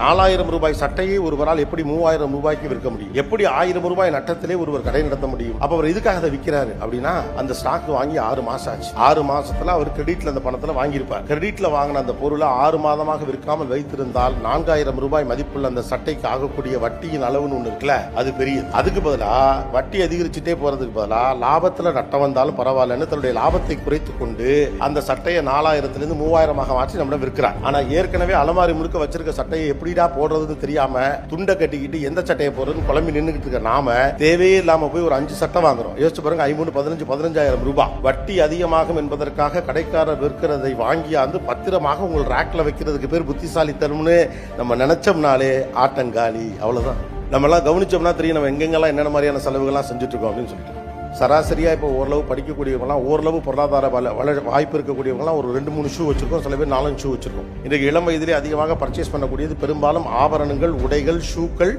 நாலாயிரம் ரூபாய் சட்டையை ஒருவரால் எப்படி மூவாயிரம் ரூபாய்க்கு விற்க முடியும்? எப்படி ஆயிரம் ரூபாய் நட்டத்திலே ஒருவர் கடை நடத்த முடியும்? அப்ப அவர் எதுக்காக அதை விற்கிறாரு அப்படின்னா அந்த ஸ்டாக் வாங்கி ஆறு மாசம் ஆச்சு. ஆறு மாசத்துல அவர் கிரெடிட்ல அந்த பணத்துல வாங்கியிருப்பார். கிரெடிட்ல வாங்கின அந்த பொருளை ஆறு மாதமாக விற்காமல் வைத்திருந்தால் நான்காயிரம் ரூபாய் மதிப்புள்ள அந்த சட்டைக்கு ஆகக்கூடிய வட்டியின் அளவுன்னு ஒண்ணு இருக்குல்ல அது பெரிய அதுக்கு பதிலா வட்டி அதிகரிச்சுட்டே போறதுக்கு பதிலா லாபத்துல நட்டம் வந்தாலும் பரவாயில்லன்னு தன்னுடைய லாபத்தை குறைத்து கொண்டு அந்த சட்டையை நாலாயிரத்துல இருந்து மூவாயிரமாக மாற்றி நம்மிடம் விற்கிறார். ஆனா ஏற்கனவே அலமாரி முழுக்க வச்சிருக்க சட்டையை எப்படி எப்படிடா போடுறதுன்னு தெரியாம துண்டை கட்டிக்கிட்டு எந்த சட்டையை போடுறதுன்னு குழம்பி நின்றுக்கிட்டு இருக்க நாம தேவையே இல்லாம போய் ஒரு அஞ்சு சட்டை வாங்குறோம். யோசிச்சு பாருங்க ஐம்பது பதினஞ்சு பதினஞ்சாயிரம் ரூபாய் வட்டி அதிகமாகும் என்பதற்காக கடைக்காரர் விற்கிறதை வாங்கியாந்து பத்திரமாக உங்கள் ரேக்ல வைக்கிறதுக்கு பேர் புத்திசாலித்தனம்னு நம்ம நினைச்சோம்னாலே ஆட்டங்காலி. அவ்வளவுதான். நம்ம கவனிச்சோம்னா தெரியும் நம்ம எங்கெங்கெல்லாம் என்னென்ன மாதிரியான செலவுகள்லாம் செஞ்சுட்டு இருக்கோம் அப்படின்னு சொல்லிட்டு. சராசரியாக இப்போ ஓரளவு படிக்கக்கூடியவங்களாம் ஓரளவு பொருளாதார வள வள வாய்ப்பு இருக்கக்கூடியவங்களாம் ஒரு ரெண்டு மூணு ஷூ வச்சுருக்கோம். சில பேர் நாலஞ்சு ஷூ வச்சுருக்கோம். இன்றைக்கு இளம் வயதிலே அதிகமாக பர்ச்சேஸ் பண்ணக்கூடியது பெரும்பாலும் ஆபரணங்கள் உடைகள் ஷூக்கள்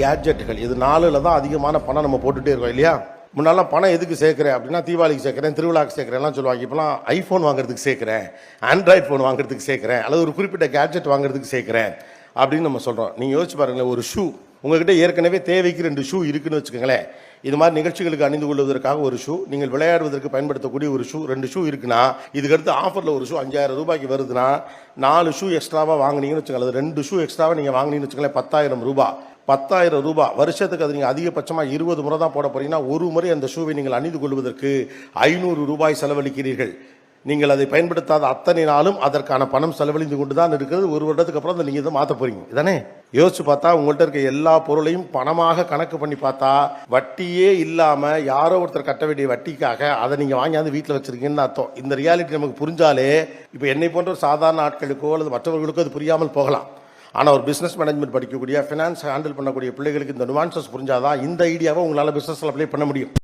கேட்ஜெட்டுகள் இது நாலுல தான் அதிகமான பணம் நம்ம போட்டுகிட்டே இருக்கோம் இல்லையா? முன்னாலாம் பணம் எதுக்கு சேர்க்குறேன் அப்படின்னா தீபாவளிக்கு சேர்க்குறேன் திருவிழாக்கு சேர்க்குறேன்லாம் சொல்லுவாங்க. இப்போலாம் ஐஃபோன் வாங்குறதுக்கு சேர்க்குறேன் ஆண்ட்ராய்ட் ஃபோன் வாங்குறதுக்கு சேர்க்குறேன் அல்லது ஒரு குறிப்பிட்ட கேட்ஜெட் வாங்குறதுக்கு சேர்க்குறேன் அப்படின்னு நம்ம சொல்கிறோம் நீங்கள் யோசிச்சு பாருங்களேன் ஒரு ஷூ உங்ககிட்ட ஏற்கனவே தேவைக்கு ரெண்டு ஷூ இருக்குன்னு வச்சுக்கோங்களேன். இது மாதிரி நிகழ்ச்சிகளுக்கு அணிந்து கொள்வதற்காக ஒரு ஷூ நீங்கள் விளையாடுவதற்கு பயன்படுத்தக்கூடிய ஒரு ஷூ ரெண்டு ஷூ இருக்குன்னா இதுக்கடுத்து ஆஃபரில் ஒரு ஷூ அஞ்சாயிரம் ரூபாய்க்கு வருதுன்னா நாலு ஷூ எக்ஸ்ட்ராவாக வாங்குனீங்கன்னு வச்சுக்கோங்களேன் அது ரெண்டு ஷூ எக்ஸ்ட்ராவாக நீங்கள் வாங்கினீங்கன்னு வச்சுக்கோங்களேன் பத்தாயிரம் ரூபாய். பத்தாயிரம் ரூபாய். வருஷத்துக்கு அது நீங்கள் அதிகபட்சமாக இருபது முறை தான் போட போகிறீங்கன்னா ஒரு முறை அந்த ஷூவை நீங்கள் அணிந்து கொள்வதற்கு ஐநூறு ரூபாய் செலவழிக்கிறீர்கள். நீங்கள் அதை பயன்படுத்தாத அத்தனை நாளும் அதற்கான பணம் செலவழிந்து கொண்டு தான் இருக்கிறது. ஒரு வருடத்துக்கு அப்புறம் அதை நீங்கள் இதை மாற்ற போகிறீங்க இதானே? யோசிச்சு பார்த்தா உங்கள்கிட்ட இருக்க எல்லா பொருளையும் பணமாக கணக்கு பண்ணி பார்த்தா வட்டியே இல்லாமல் யாரோ ஒருத்தர் கட்ட வேண்டிய வட்டிக்காக அதை நீங்க வாங்கியாந்து வீட்டில் வச்சுருக்கீங்கன்னு அர்த்தம். இந்த ரியாலிட்டி நமக்கு புரிஞ்சாலே இப்போ என்னை போன்ற ஒரு சாதாரண ஆட்களுக்கோ அல்லது மற்றவர்களுக்கோ அது புரியாமல் போகலாம். ஆனால் ஒரு பிஸ்னஸ் மேனேஜ்மெண்ட் படிக்கக்கூடிய ஃபினான்ஸ் ஹேண்டில் பண்ணக்கூடிய பிள்ளைகளுக்கு இந்த நுவான்சஸ் புரிஞ்சாதான் இந்த ஐடியாவை உங்களால் பிஸ்னஸில் அப்ளை பண்ண முடியும்.